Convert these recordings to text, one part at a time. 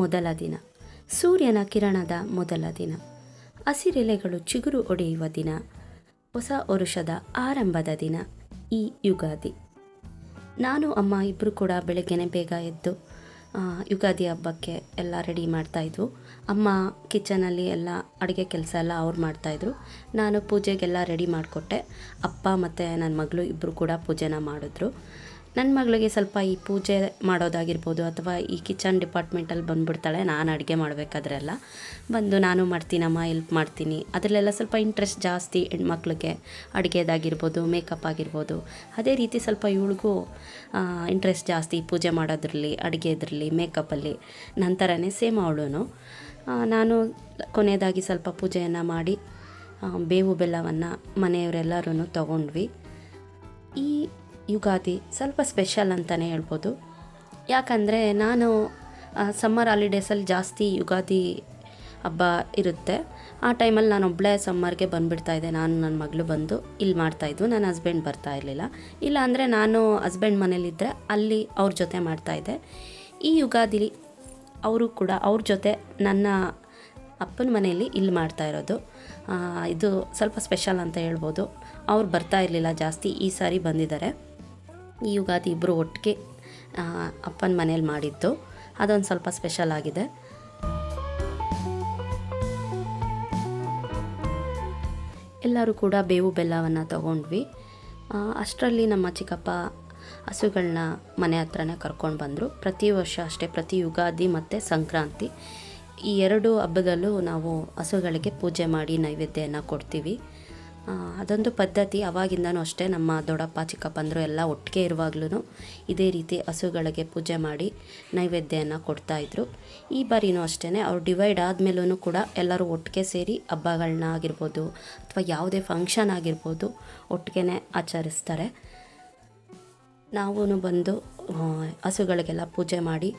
ಮೊದಲ ದಿನ, ಸೂರ್ಯನ ಕಿರಣದ ಮೊದಲ ದಿನ, ಹಸಿರೆಲೆಗಳು ಚಿಗುರು ಒಡೆಯುವ ದಿನ, ಹೊಸ ವರುಷದ ಆರಂಭದ ದಿನ, ಈ ಯುಗಾದಿ. ನಾನು, ಅಮ್ಮ ಇಬ್ಬರು ಕೂಡ ಬೆಳಗ್ಗೆನೆ ಬೇಗ ಎದ್ದು ಯುಗಾದಿ ಹಬ್ಬಕ್ಕೆ ಎಲ್ಲ ರೆಡಿ ಮಾಡ್ತಾಯಿದ್ವು ಅಮ್ಮ ಕಿಚನಲ್ಲಿ ಎಲ್ಲ ಅಡುಗೆ ಕೆಲಸ ಎಲ್ಲ ಅವ್ರು ಮಾಡ್ತಾಯಿದ್ರು ನಾನು ಪೂಜೆಗೆಲ್ಲ ರೆಡಿ ಮಾಡಿಕೊಟ್ಟೆ. ಅಪ್ಪ ಮತ್ತು ನನ್ನ ಮಗಳು ಇಬ್ಬರು ಕೂಡ ಪೂಜೆನ ಮಾಡಿದ್ರು. ನನ್ನ ಮಗಳಿಗೆ ಸ್ವಲ್ಪ ಈ ಪೂಜೆ ಮಾಡೋದಾಗಿರ್ಬೋದು ಅಥವಾ ಈ ಕಿಚನ್ ಡಿಪಾರ್ಟ್ಮೆಂಟಲ್ಲಿ ಬಂದುಬಿಡ್ತಾಳೆ, ನಾನು ಅಡುಗೆ ಮಾಡಬೇಕಾದ್ರೆಲ್ಲ ಬಂದು ನಾನು ಮಾಡ್ತೀನಮ್ಮ ಹೆಲ್ಪ್ ಮಾಡ್ತೀನಿ. ಅದರಲ್ಲೆಲ್ಲ ಸ್ವಲ್ಪ ಇಂಟ್ರೆಸ್ಟ್ ಜಾಸ್ತಿ ಹೆಣ್ಮಕ್ಳಿಗೆ ಅಡುಗೆದಾಗಿರ್ಬೋದು ಮೇಕಪ್ ಆಗಿರ್ಬೋದು. ಅದೇ ರೀತಿ ಸ್ವಲ್ಪ ಇವಳಿಗೂ ಇಂಟ್ರೆಸ್ಟ್ ಜಾಸ್ತಿ ಪೂಜೆ ಮಾಡೋದ್ರಲ್ಲಿ, ಅಡುಗೆದ್ರಲ್ಲಿ ಮೇಕಪ್ಪಲ್ಲಿ ನಂತರನೇ ಸೇಮ್ ಅವಳು ನಾನು ಕೊನೆಯದಾಗಿ ಸ್ವಲ್ಪ ಪೂಜೆಯನ್ನು ಮಾಡಿ ಬೇವು ಬೆಲ್ಲವನ್ನು ಮನೆಯವರೆಲ್ಲರೂ ತಗೊಂಡ್ವಿ. ಈ ಯುಗಾದಿ ಸ್ವಲ್ಪ ಸ್ಪೆಷಲ್ ಅಂತಲೇ ಹೇಳ್ಬೋದು. ಯಾಕಂದರೆ ನಾನು ಸಮ್ಮರ್ ಹಾಲಿಡೇಸಲ್ಲಿ ಜಾಸ್ತಿ ಯುಗಾದಿ ಹಬ್ಬ ಇರುತ್ತೆ. ಆ ಟೈಮಲ್ಲಿ ನಾನು ಒಬ್ಬಳೇ ಸಮ್ಮರ್ಗೆ ಬಂದುಬಿಡ್ತಾ ಇದ್ದೆ. ನಾನು ನನ್ನ ಮಗಳು ಬಂದು ಇಲ್ಲಿ ಮಾಡ್ತಾಯಿದ್ವು ನನ್ನ ಹಸ್ಬೆಂಡ್ ಬರ್ತಾ ಇರಲಿಲ್ಲ. ಇಲ್ಲ ಅಂದರೆ ನಾನು ಹಸ್ಬೆಂಡ್ ಮನೇಲಿದ್ದರೆ ಅಲ್ಲಿ ಅವ್ರ ಜೊತೆ ಮಾಡ್ತಾಯಿದ್ದೆ ಈ ಯುಗಾದಿ ಅವರು ಕೂಡ ಅವ್ರ ಜೊತೆ ನನ್ನ ಅಪ್ಪನ ಮನೆಯಲ್ಲಿ ಇಲ್ಲಿ ಮಾಡ್ತಾ ಇರೋದು. ಇದು ಸ್ವಲ್ಪ ಸ್ಪೆಷಲ್ ಅಂತ ಹೇಳ್ಬೋದು. ಅವ್ರು ಬರ್ತಾ ಇರಲಿಲ್ಲ ಜಾಸ್ತಿ. ಈ ಸಾರಿ ಬಂದಿದ್ದಾರೆ. ಈ ಯುಗಾದಿ ಇಬ್ಬರು ಒಟ್ಟಿಗೆ ಅಪ್ಪನ ಮನೇಲಿ ಮಾಡಿದ್ದು. ಅದೊಂದು ಸ್ವಲ್ಪ ಸ್ಪೆಷಲ್ ಆಗಿದೆ. ಎಲ್ಲರೂ ಕೂಡ ಬೇವು ಬೆಲ್ಲವನ್ನು ತಗೊಂಡ್ವಿ. ಅಷ್ಟರಲ್ಲಿ ನಮ್ಮ ಚಿಕ್ಕಪ್ಪ ಹಸುಗಳನ್ನ ಮನೆ ಹತ್ರನೇ ಕರ್ಕೊಂಡು ಬಂದರು. ಪ್ರತಿ ವರ್ಷ ಅಷ್ಟೇ, ಪ್ರತಿ ಯುಗಾದಿ ಮತ್ತು ಸಂಕ್ರಾಂತಿ. ಈ ಎರಡು ಹಬ್ಬದಲ್ಲೂ ನಾವು ಹಸುಗಳಿಗೆ ಪೂಜೆ ಮಾಡಿ ನೈವೇದ್ಯನ ಕೊಡ್ತೀವಿ. ಅದೊಂದು ಪದ್ಧತಿ. ಅವಾಗಿಂದನೂ ಅಷ್ಟೇ ನಮ್ಮ ದೊಡ್ಡಪ್ಪ, ಚಿಕ್ಕಪ್ಪಂದರು ಎಲ್ಲ ಒಟ್ಟಿಗೆ ಇರುವಾಗ್ಲೂ ಇದೇ ರೀತಿ ಹಸುಗಳಿಗೆ ಪೂಜೆ ಮಾಡಿ ನೈವೇದ್ಯನ ಕೊಡ್ತಾಯಿದ್ರು ಈ ಬಾರಿನೂ ಅಷ್ಟೇ ಅವ್ರು ಡಿವೈಡ್ ಆದಮೇಲೂ ಕೂಡ ಎಲ್ಲರೂ ಒಟ್ಟಿಗೆ ಸೇರಿ ಹಬ್ಬಗಳನ್ನ ಆಗಿರ್ಬೋದು ಅಥವಾ ಯಾವುದೇ ಫಂಕ್ಷನ್ ಆಗಿರ್ಬೋದು ಒಟ್ಟಿಗೆ ಆಚರಿಸ್ತಾರೆ. ನಾವೂ ಬಂದು ಹಸುಗಳಿಗೆಲ್ಲ ಪೂಜೆ ಮಾಡಿ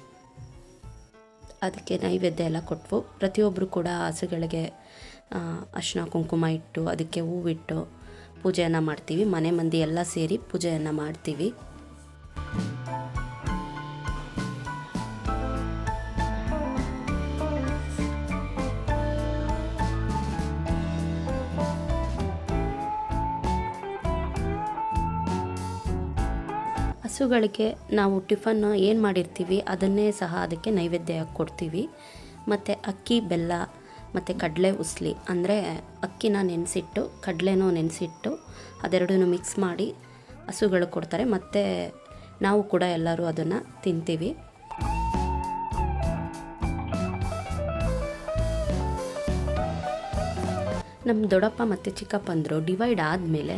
ಅದಕ್ಕೆ ನೈವೇದ್ಯ ಎಲ್ಲ ಕೊಟ್ವು. ಪ್ರತಿಯೊಬ್ಬರು ಕೂಡ ಹಸುಗಳಿಗೆ ಅರಿಶಿನ ಕುಂಕುಮ ಇಟ್ಟು ಅದಕ್ಕೆ ಹೂವಿಟ್ಟು ಪೂಜೆಯನ್ನು ಮಾಡ್ತೀವಿ. ಮನೆ ಮಂದಿ ಎಲ್ಲ ಸೇರಿ ಪೂಜೆಯನ್ನು ಮಾಡ್ತೀವಿ. ಹಸುಗಳಿಗೆ ನಾವು ಟಿಫನ್ ಏನು ಮಾಡಿರ್ತೀವಿ, ಅದನ್ನೇ ಸಹ ಅದಕ್ಕೆ ನೈವೇದ್ಯ ಕೊಡ್ತೀವಿ. ಮತ್ತು ಅಕ್ಕಿ, ಬೆಲ್ಲ, ಮತ್ತು ಕಡಲೆ ಉಸ್ಲಿ, ಅಂದರೆ ಅಕ್ಕಿನ ನೆನೆಸಿಟ್ಟು, ಕಡಲೆನೂ ನೆನೆಸಿಟ್ಟು ಅದೆರಡೂ ಮಿಕ್ಸ್ ಮಾಡಿ ಹಸುಗಳಿಗೆ ಕೊಡ್ತಾರೆ. ಮತ್ತು ನಾವು ಕೂಡ ಎಲ್ಲರೂ ಅದನ್ನು ತಿಂತೀವಿ. ನಮ್ಮ ದೊಡ್ಡಪ್ಪ ಮತ್ತು ಚಿಕ್ಕಪ್ಪಂದರು ಡಿವೈಡ್ ಆದಮೇಲೆ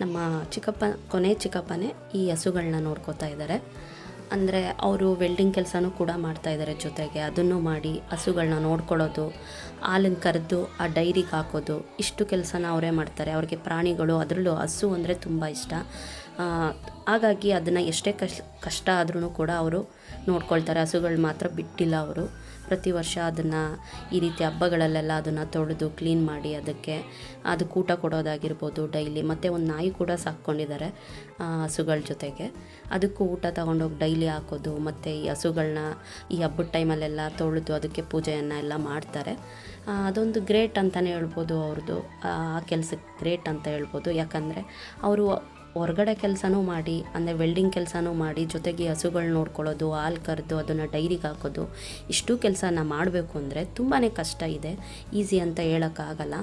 ನಮ್ಮ ಚಿಕ್ಕಪ್ಪ, ಕೊನೆ ಚಿಕ್ಕಪ್ಪನೇ ಈ ಹಸುಗಳನ್ನ ನೋಡ್ಕೋತಾ ಇದ್ದಾರೆ. ಅಂದರೆ ಅವರು ವೆಲ್ಡಿಂಗ್ ಕೆಲಸನೂ ಕೂಡ ಮಾಡ್ತಾ ಇದ್ದಾರೆ ಜೊತೆಗೆ. ಅದನ್ನು ಮಾಡಿ ಹಸುಗಳನ್ನ ನೋಡ್ಕೊಳ್ಳೋದು, ಹಾಲನ್ನು ಕರೆದು ಆ ಡೈರಿಗೆ ಹಾಕೋದು, ಇಷ್ಟು ಕೆಲಸನ ಅವರೇ ಮಾಡ್ತಾರೆ. ಅವ್ರಿಗೆ ಪ್ರಾಣಿಗಳು, ಅದರಲ್ಲೂ ಹಸು ಅಂದರೆ ತುಂಬ ಇಷ್ಟ. ಹಾಗಾಗಿ ಅದನ್ನು ಎಷ್ಟೇ ಕಷ್ಟ ಕಷ್ಟ ಆದ್ರೂ ಕೂಡ ಅವರು ನೋಡ್ಕೊಳ್ತಾರೆ. ಹಸುಗಳು ಮಾತ್ರ ಬಿಟ್ಟಿಲ್ಲ ಅವರು. ಪ್ರತಿ ವರ್ಷ ಅದನ್ನು ಈ ರೀತಿ ಹಬ್ಬಗಳಲ್ಲೆಲ್ಲ ಅದನ್ನು ತೊಳೆದು ಕ್ಲೀನ್ ಮಾಡಿ ಅದಕ್ಕೆ ಅದಕ್ಕೆ ಊಟ ಕೊಡೋದಾಗಿರ್ಬೋದು ಡೈಲಿ. ಮತ್ತು ಒಂದು ನಾಯಿ ಕೂಡ ಸಾಕ್ಕೊಂಡಿದ್ದಾರೆ ಹಸುಗಳ ಜೊತೆಗೆ. ಅದಕ್ಕೂ ಊಟ ತಗೊಂಡೋಗಿ ಡೈಲಿ ಹಾಕೋದು, ಮತ್ತು ಈ ಹಸುಗಳನ್ನ ಈ ಹಬ್ಬದ ಟೈಮಲ್ಲೆಲ್ಲ ತೊಳೆದು ಅದಕ್ಕೆ ಪೂಜೆಯನ್ನು ಎಲ್ಲ ಮಾಡ್ತಾರೆ. ಅದೊಂದು ಗ್ರೇಟ್ ಅಂತಲೇ ಹೇಳ್ಬೋದು ಅವ್ರದ್ದು ಆ ಕೆಲಸಕ್ಕೆ ಗ್ರೇಟ್ ಅಂತ ಹೇಳ್ಬೋದು. ಯಾಕಂದರೆ ಅವರು ಹೊರಗಡೆ ಕೆಲಸನೂ ಮಾಡಿ, ಅಂದರೆ ವೆಲ್ಡಿಂಗ್ ಕೆಲಸನೂ ಮಾಡಿ, ಜೊತೆಗೆ ಹಸುಗಳು ನೋಡ್ಕೊಳ್ಳೋದು, ಹಾಲು ಕರೆದು, ಅದನ್ನು ಡೈರಿಗೆ ಹಾಕೋದು, ಇಷ್ಟು ಕೆಲಸನ ಮಾಡಬೇಕು ಅಂದರೆ ತುಂಬಾ ಕಷ್ಟ ಇದೆ. ಈಸಿ ಅಂತ ಹೇಳೋಕ್ಕಾಗಲ್ಲ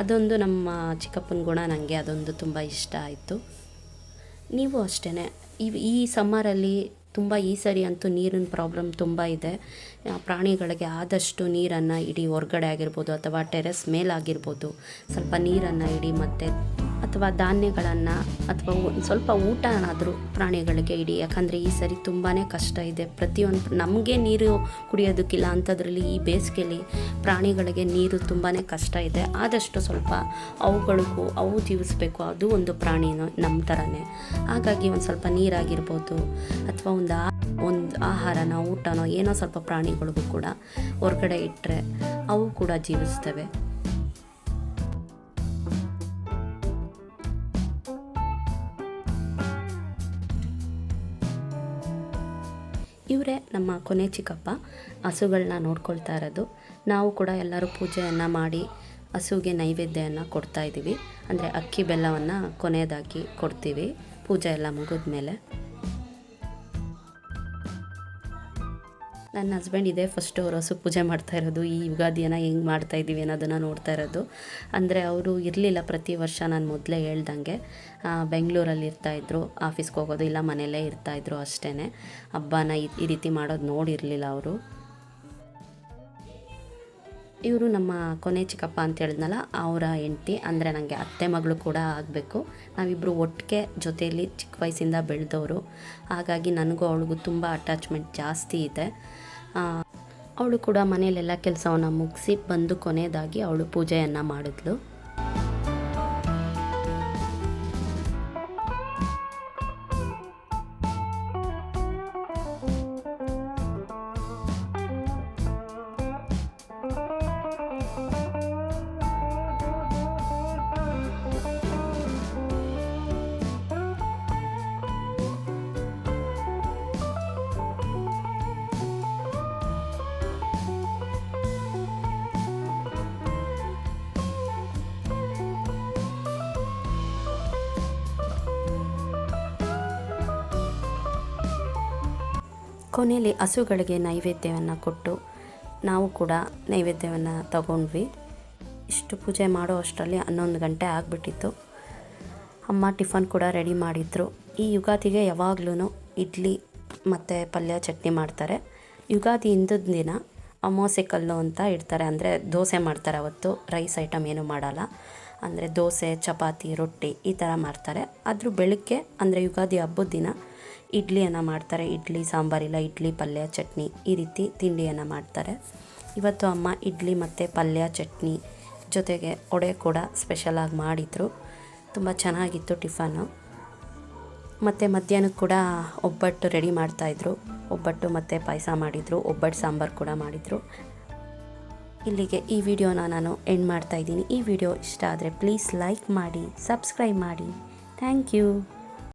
ಅದೊಂದು ನಮ್ಮ ಚಿಕ್ಕಪ್ಪನ ಗುಣ ನನಗೆ ಅದೊಂದು ತುಂಬ ಇಷ್ಟ ಆಯಿತು. ನೀವು ಅಷ್ಟೇ ಈ ಈ ಸಮ್ಮರಲ್ಲಿ ತುಂಬ ಈ ಸರಿ ಅಂತೂ ನೀರಿನ ಪ್ರಾಬ್ಲಮ್ ತುಂಬ ಇದೆ. ಪ್ರಾಣಿಗಳಿಗೆ ಆದಷ್ಟು ನೀರನ್ನು ಇಡಿ ಹೊರಗಡೆ ಆಗಿರ್ಬೋದು ಅಥವಾ ಟೆರೆಸ್ ಮೇಲಾಗಿರ್ಬೋದು. ಸ್ವಲ್ಪ ನೀರನ್ನು ಇಡಿ ಮತ್ತು ಅಥವಾ ಧಾನ್ಯಗಳನ್ನು ಅಥವಾ ಸ್ವಲ್ಪ ಊಟನಾದರೂ ಪ್ರಾಣಿಗಳಿಗೆ ಇಡಿ. ಯಾಕಂದರೆ ಈ ಸರಿ ತುಂಬಾ ಕಷ್ಟ ಇದೆ. ಪ್ರತಿಯೊಂದು, ನಮಗೆ ನೀರು ಕುಡಿಯೋದಕ್ಕಿಲ್ಲ ಅಂಥದ್ರಲ್ಲಿ ಈ ಬೇಸಿಗೆಯಲ್ಲಿ ಪ್ರಾಣಿಗಳಿಗೆ ನೀರು ತುಂಬಾ ಕಷ್ಟ ಇದೆ. ಆದಷ್ಟು ಸ್ವಲ್ಪ ಅವುಗಳಿಗೂ ಅವು ಜೀವಿಸಬೇಕು. ಅದು ಒಂದು ಪ್ರಾಣಿನೂ ನಮ್ಮ ಥರನೇ ಹಾಗಾಗಿ ಒಂದು ಸ್ವಲ್ಪ ನೀರಾಗಿರ್ಬೋದು. ಅಥವಾ ಒಂದು ಒಂದು ಆಹಾರನ, ಊಟನೋ, ಏನೋ ಸ್ವಲ್ಪ ಪ್ರಾಣಿಗಳಿಗೂ ಕೂಡ ಹೊರಗಡೆ ಇಟ್ಟರೆ ಅವು ಕೂಡ ಜೀವಿಸ್ತವೆ. ಇವರೇ ನಮ್ಮ ಕೊನೆ ಚಿಕ್ಕಪ್ಪ. ಹಸುಗಳನ್ನ ನೋಡ್ಕೊಳ್ತಾ ಇರೋದು. ನಾವು ಕೂಡ ಎಲ್ಲರೂ ಪೂಜೆಯನ್ನು ಮಾಡಿ ಹಸುಗೆ ನೈವೇದ್ಯವನ್ನು ಕೊಡ್ತಾ ಇದ್ದೀವಿ ಅಂದರೆ ಅಕ್ಕಿ ಬೆಲ್ಲವನ್ನು ಕೊನೆಯದಾಗಿ ಕೊಡ್ತೀವಿ. ಪೂಜೆ ಎಲ್ಲ ಮುಗಿದ ಮೇಲೆ ನನ್ನ ಹಸ್ಬೆಂಡ್ ಇದೇ. ಫಸ್ಟ್ ಅವರು ಹಸು ಪೂಜೆ ಮಾಡ್ತಾ ಇರೋದು, ಈ ಯುಗಾದಿಯನ್ನು ಹೆಂಗೆ ಮಾಡ್ತಾ ಇದ್ದೀವಿ ಅನ್ನೋದನ್ನು ನೋಡ್ತಾ ಇರೋದು. ಅಂದರೆ ಅವರು ಇರಲಿಲ್ಲ ಪ್ರತಿ ವರ್ಷ, ನಾನು ಮೊದಲೇ ಹೇಳ್ದಂಗೆ. ಬೆಂಗಳೂರಲ್ಲಿ ಇರ್ತಾಯಿದ್ರು ಆಫೀಸ್ಗೆ ಹೋಗೋದು, ಇಲ್ಲ ಮನೆಯಲ್ಲೇ ಇರ್ತಾಯಿದ್ರು ಅಷ್ಟೇ ಹಬ್ಬನ ಈ ರೀತಿ ಮಾಡೋದು ನೋಡಿರಲಿಲ್ಲ ಅವರು. ಇವರು ನಮ್ಮ ಕೊನೆ ಚಿಕ್ಕಪ್ಪ ಅಂತ ಹೇಳಿದ್ನಲ್ಲ, ಅವರ ಹೆಂಡ್ತಿ, ಅಂದರೆ ನನಗೆ ಅತ್ತೆ ಮಗಳು ಕೂಡ ಆಗಬೇಕು. ನಾವಿಬ್ಬರು ಒಟ್ಟಿಗೆ ಜೊತೆಯಲ್ಲಿ ಚಿಕ್ಕ ವಯಸ್ಸಿಂದ ಬೆಳೆದವರು. ಹಾಗಾಗಿ ನನಗೂ ಅವಳಿಗೂ ತುಂಬ ಅಟ್ಯಾಚ್ಮೆಂಟ್ ಜಾಸ್ತಿ ಇದೆ. ಅವಳು ಕೂಡ ಮನೆಯಲ್ಲೆಲ್ಲ ಕೆಲಸವನ್ನು ಮುಗಿಸಿ ಬಂದು ಕೊನೆಯದಾಗಿ ಅವಳು ಪೂಜೆಯನ್ನು ಮಾಡಿದ್ಲು. ಕೊನೆಯಲ್ಲಿ ಹಸುಗಳಿಗೆ ನೈವೇದ್ಯವನ್ನು ಕೊಟ್ಟು ನಾವು ಕೂಡ ನೈವೇದ್ಯವನ್ನು ತಗೊಂಡ್ವಿ. ಇಷ್ಟು ಪೂಜೆ ಮಾಡೋ ಅಷ್ಟರಲ್ಲಿ ಹನ್ನೊಂದು ಗಂಟೆ ಆಗಿಬಿಟ್ಟಿತ್ತು. ಅಮ್ಮ ಟಿಫನ್ ಕೂಡ ರೆಡಿ ಮಾಡಿದ್ರು. ಈ ಯುಗಾದಿಗೆ ಯಾವಾಗ್ಲೂ ಇಡ್ಲಿ ಮತ್ತು ಪಲ್ಯ ಚಟ್ನಿ ಮಾಡ್ತಾರೆ. ಯುಗಾದಿ ಹಿಂದಿನ ದಿನ ಅಮಾವಾಸ್ಯೆ ಕಲ್ಲು ಅಂತ ಇಡ್ತಾರೆ. ಅಂದರೆ ದೋಸೆ ಮಾಡ್ತಾರೆ ಅವತ್ತು. ರೈಸ್ ಐಟಮ್ ಏನೂ ಮಾಡಲ್ಲ. ಅಂದರೆ ದೋಸೆ, ಚಪಾತಿ, ರೊಟ್ಟಿ ಈ ಥರ ಮಾಡ್ತಾರೆ. ಅದ್ರ ಬೆಳಗ್ಗೆ ಅಂದರೆ ಯುಗಾದಿ ಹಬ್ಬದ ದಿನ ಇಡ್ಲಿಯನ್ನು ಮಾಡ್ತಾರೆ. ಇಡ್ಲಿ ಸಾಂಬಾರಿಲ್ಲ ಇಡ್ಲಿ, ಪಲ್ಯ, ಚಟ್ನಿ ಈ ರೀತಿ ತಿಂಡಿಯನ್ನು ಮಾಡ್ತಾರೆ. ಇವತ್ತು ಅಮ್ಮ ಇಡ್ಲಿ ಮತ್ತು ಪಲ್ಯ, ಚಟ್ನಿ ಜೊತೆಗೆ ಒಡೆ ಕೂಡ ಸ್ಪೆಷಲಾಗಿ ಮಾಡಿದರು. ತುಂಬ ಚೆನ್ನಾಗಿತ್ತು ಟಿಫನು ಮತ್ತು ಮಧ್ಯಾಹ್ನಕ್ಕೆ ಕೂಡ ಒಬ್ಬಟ್ಟು ರೆಡಿ ಮಾಡ್ತಾಯಿದ್ರು ಒಬ್ಬಟ್ಟು ಮತ್ತು ಪಾಯಸ ಮಾಡಿದರು. ಒಬ್ಬಟ್ಟು, ಸಾಂಬಾರು ಕೂಡ ಮಾಡಿದರು. ಇಲ್ಲಿಗೆ ಈ ವಿಡಿಯೋನ ನಾನು ಎಂಡ್ ಮಾಡ್ತಾ ಇದ್ದೀನಿ. ಈ ವಿಡಿಯೋ ಇಷ್ಟ ಆದರೆ ಪ್ಲೀಸ್ ಲೈಕ್ ಮಾಡಿ ಸಬ್ಸ್ಕ್ರೈಬ್ ಮಾಡಿ. Thank you